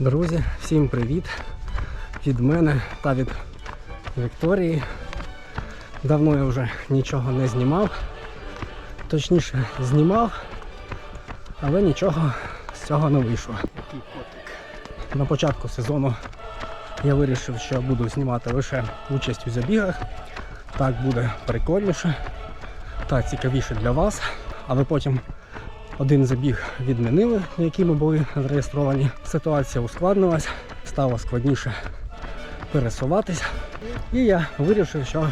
Друзі, всім привіт від мене та від Вікторії. Давно я вже нічого не знімав. Точніше, знімав, але нічого з цього не вийшло. На початку сезону я вирішив, що буду знімати лише участь у забігах. Так буде прикольніше та цікавіше для вас. Але потім один забіг відмінили, на який ми були зареєстровані. Ситуація ускладнилась, стало складніше пересуватись. І я вирішив, що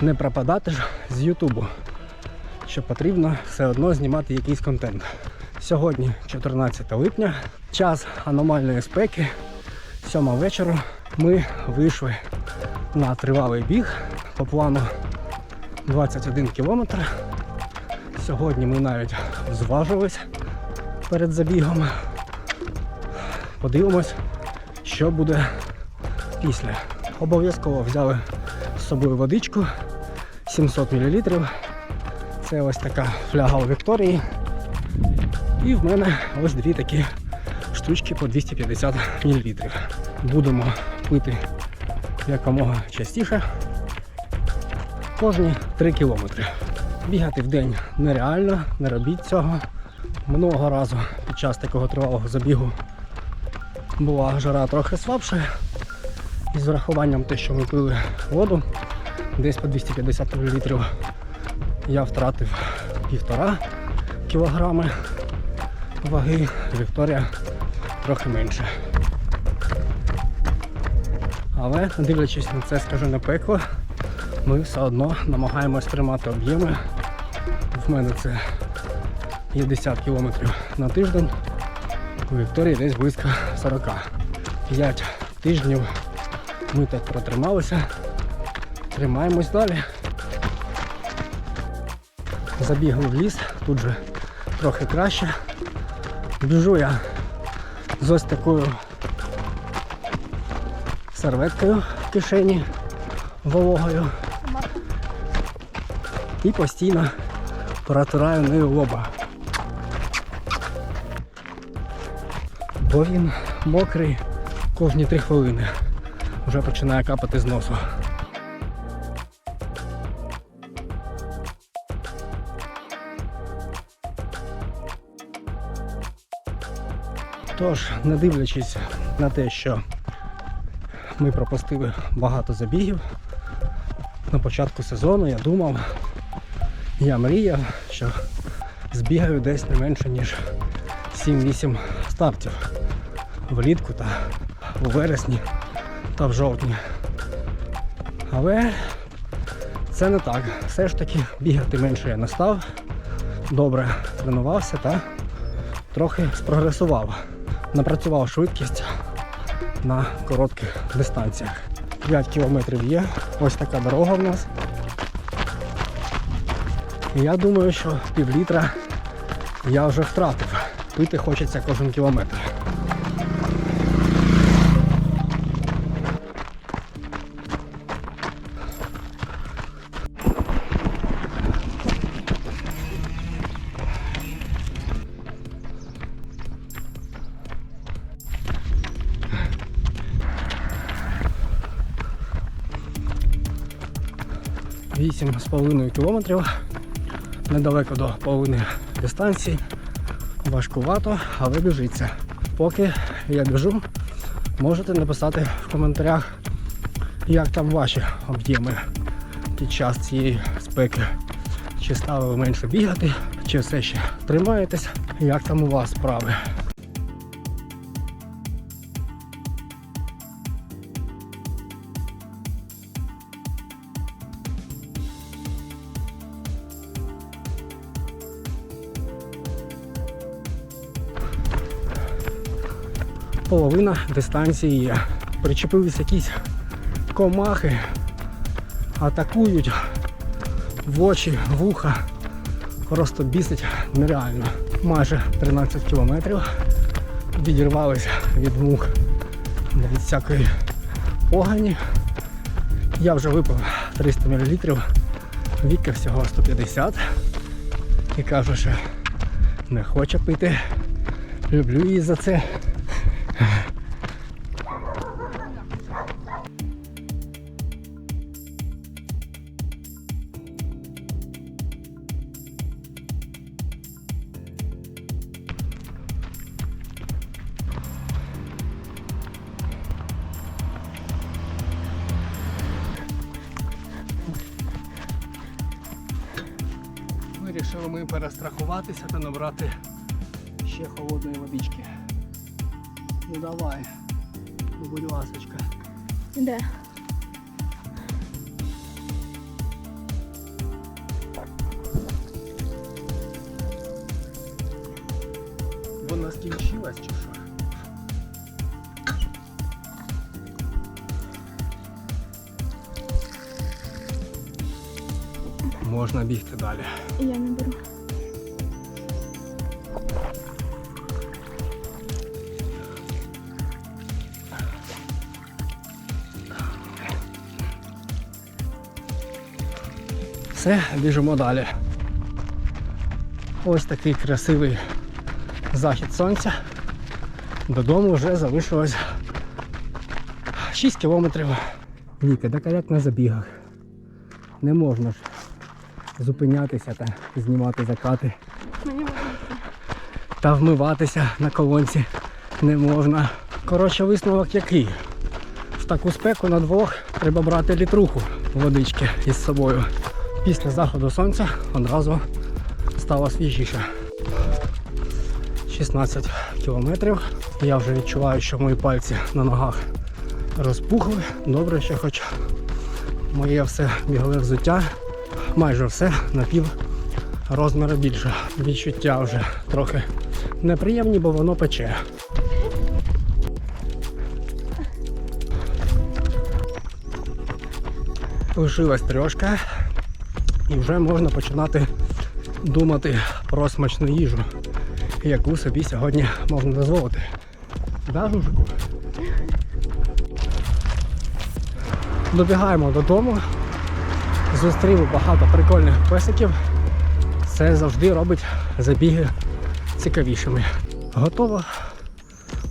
не пропадати ж з Ютубу, що потрібно все одно знімати якийсь контент. Сьогодні 14 липня, час аномальної спеки, 7 вечора. Ми вийшли на тривалий біг по плану 21 кілометр. Сьогодні ми навіть зважились перед забігом. Подивимось, що буде після. Обов'язково взяли з собою водичку 700 мл. Це ось така фляга у Вікторії. І в мене ось дві такі штучки по 250 мл. Будемо пити якомога частіше. Кожні 3 кілометри. Бігати в день нереально, не робіть цього. Минулого разу під час такого тривалого забігу була жара трохи слабша. І з врахуванням те, що ми пили воду, десь по 250 мл, я втратив півтора кілограми ваги, Вікторія трохи менше. Але дивлячись на це, скажу не пекло, ми все одно намагаємось тримати об'єми. В мене це 50 кілометрів на тиждень, у Вікторії десь близько 40. 5 тижнів ми так протрималися. Тримаємось далі. Забігли в ліс, тут же трохи краще. Біжу я з ось такою серветкою в кишені вологою. І постійно протираю нею лоба. Бо він мокрий кожні три хвилини. Вже починає капати з носу. Тож, не дивлячись на те, що ми пропустили багато забігів, на початку сезону я думав, я мріяв, що збігаю десь не менше, ніж 7-8 стартів влітку та у вересні та в жовтні. Але це не так. Все ж таки бігати менше я не став. Добре тренувався та трохи спрогресував. Напрацював швидкість на коротких дистанціях. 5 кілометрів є. Ось така дорога в нас. Я думаю, що пів літра я вже втратив. Пити хочеться кожен кілометр. Вісім з половиною кілометрів. Недалеко до половини дистанції. Важкувато, але біжиться. Поки я біжу, можете написати в коментарях, як там ваші об'єми під час цієї спеки. Чи стали ви менше бігати, чи все ще тримаєтесь, як там у вас справи. Половина дистанції є. Причепились якісь комахи, атакують в очі, вуха. Просто бісить нереально. Майже 13 кілометрів. Відірвалися від мух від всякої погані. Я вже випив 300 мл, Віка всього 150 і каже, що не хоче пити. Люблю її за це. Вирішили ми перестрахуватися та набрати ще холодної водички. Ну давай, ну, будь ласочка. Іде. Вона скінчилась чи що? Можна бігти далі. Я не беру. Все, біжимо далі. Ось такий красивий захід сонця. Додому вже залишилось 6 кілометрів. Віка, так як на забігах? Не можна ж зупинятися та знімати закати. Мені можна. Та вмиватися на колонці не можна. Коротше, висновок який? В таку спеку на двох треба брати літруху водички із собою. Після заходу сонця одразу стало свіжіше. 16 кілометрів. Я вже відчуваю, що мої пальці на ногах розпухли. Добре, що хоч моє все бігове взуття, майже все на пів розміру більше. Відчуття вже трохи неприємні, бо воно пече. Лишилась трьошка і вже можна починати думати про смачну їжу, яку собі сьогодні можна дозволити. Да, Жужику? Добігаємо додому. Зустріли багато прикольних песиків. Це завжди робить забіги цікавішими. Готово.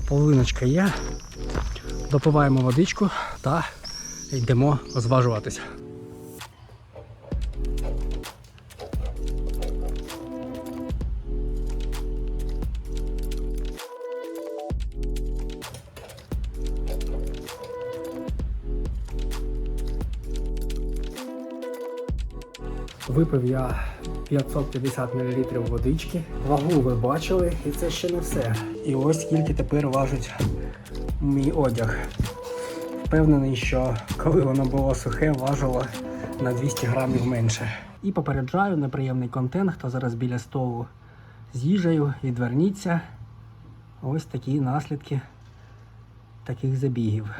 Половиночка є. Допиваємо водичку та йдемо зважуватися. Випив я 550 мл водички. Вагу ви бачили, і це ще не все. І ось скільки тепер важить мій одяг. Впевнений, що коли воно було сухе, важило на 200 грамів менше. І попереджаю неприємний контент, хто зараз біля столу з їжею, відверніться. Ось такі наслідки таких забігів.